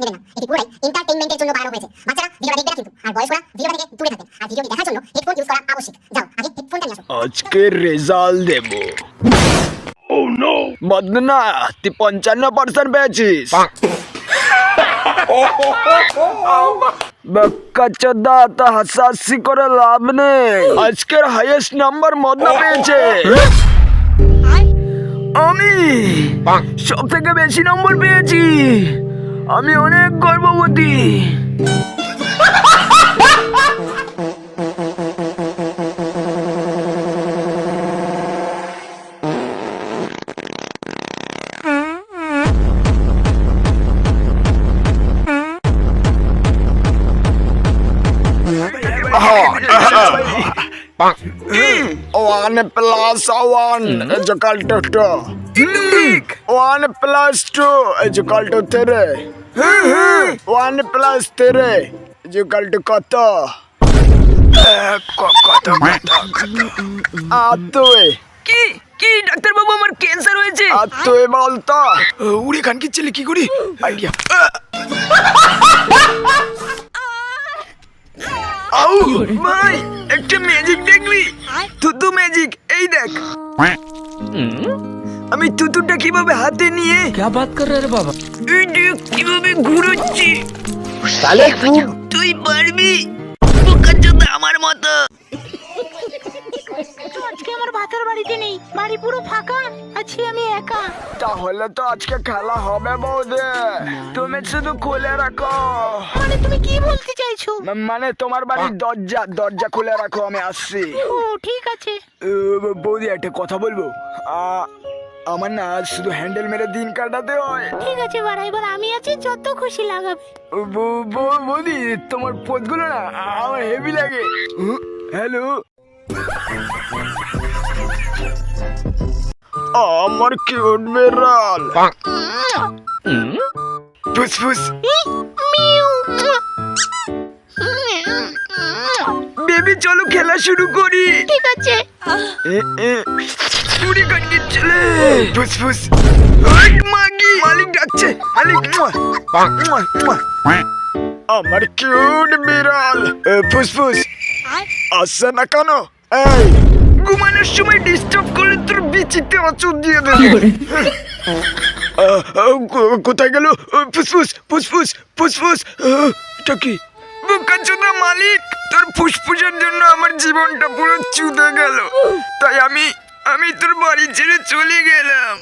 নেবে না। এটি পুরোটাই এন্টারটেইনমেন্টের জন্য বানানো হয়েছে। বাচ্চারা ভিডিওটা দেখবে না কিন্তু। আর বয়স্করা ভিডিওটা থেকে দূরে থাকবেন আর ভিডিওটি দেখার জন্য হেডফোন ইউজ করা আবশ্যক। যাও আগে হেডফোনটা নিয়ে আসো। আজকে রেজাল্ট দেব। বদনা তুই পঞ্চান্ন পার্সেন্ট পেয়েছিস। তা হাসাহাসি করে লাভ নেই। আজকের হাইয়েস্ট নাম্বার মদনা পেয়েছে। আমি সব থেকে বেশি নম্বর পেয়েছি। আমি অনেক গর্ববতী One plus one is equal to One plus two is equal to three. One plus three is কত? কত তুই? কি কি ডাক্তার বাবু আমার ক্যান্সার হয়েছে। আর তুই বলতো? উড়ে গান কি ছেলে কি করি? আইডিয়া। আউ ভাই একটা ম্যাজিক দেখলি? তুতু ম্যাজিক এই দেখ। আমি তুতুটা কিভাবে হাতে নিয়ে क्या बात कर रहे रे बाबा এই দেখ কিভাবে ঘুরোচ্ছি তুই পারবি বোকাচোদা আমার মতো আজকে আমার ভাতার বাড়িতে নেই বাড়ি পুরো ফাঁকা আছি আমি একা তাহলে তো আজকে খেলা হবে বৌদি তুমি শুধু খুলে রাখো মানে তুমি কি বলতে চাইছো মা- মানে তোমার বাড়ির দরজা দরজা খুলে রাখো আমি আসছি ও ঠিক আছে এ, বৌদি একটা কথা বলবো আ, আমার না আজ শুধু হ্যান্ডেল মেরে দিন কাটাতে হয়। ঠিক আছে বাড়া এবার আমি আছি যত খুশি লাগাবে। ব- ব- বৌদি তোমার পথগুলো না আমার হেভি লাগে। হ্যালো? আমার কিউট বেড়াল। ফুসফুস বেবি চলো খেলা শুরু করি। ঠিক আছে। পুরি কাটকে চলে ফুসফুস মাগি মালিক ডাকছে মালিক। আমার কিউট বিড়াল। এ, ফুসফুস আসছে না কেন? এই ঘুমানোর সময় ডিস্টার্ব করলে তোর বিচিতে অচুর দিয়ে দেবে। কোথায় গেল? ফুসফুস ফুসফুস ফুসফুস এটা কি? বোকাচোদা মালিক? তোর ফুসফুসের জন্য আমার জীবনটা পুরো চুদে গেল। তাই আমি আমি তোর বাড়ি ছেড়ে চলে গেলাম।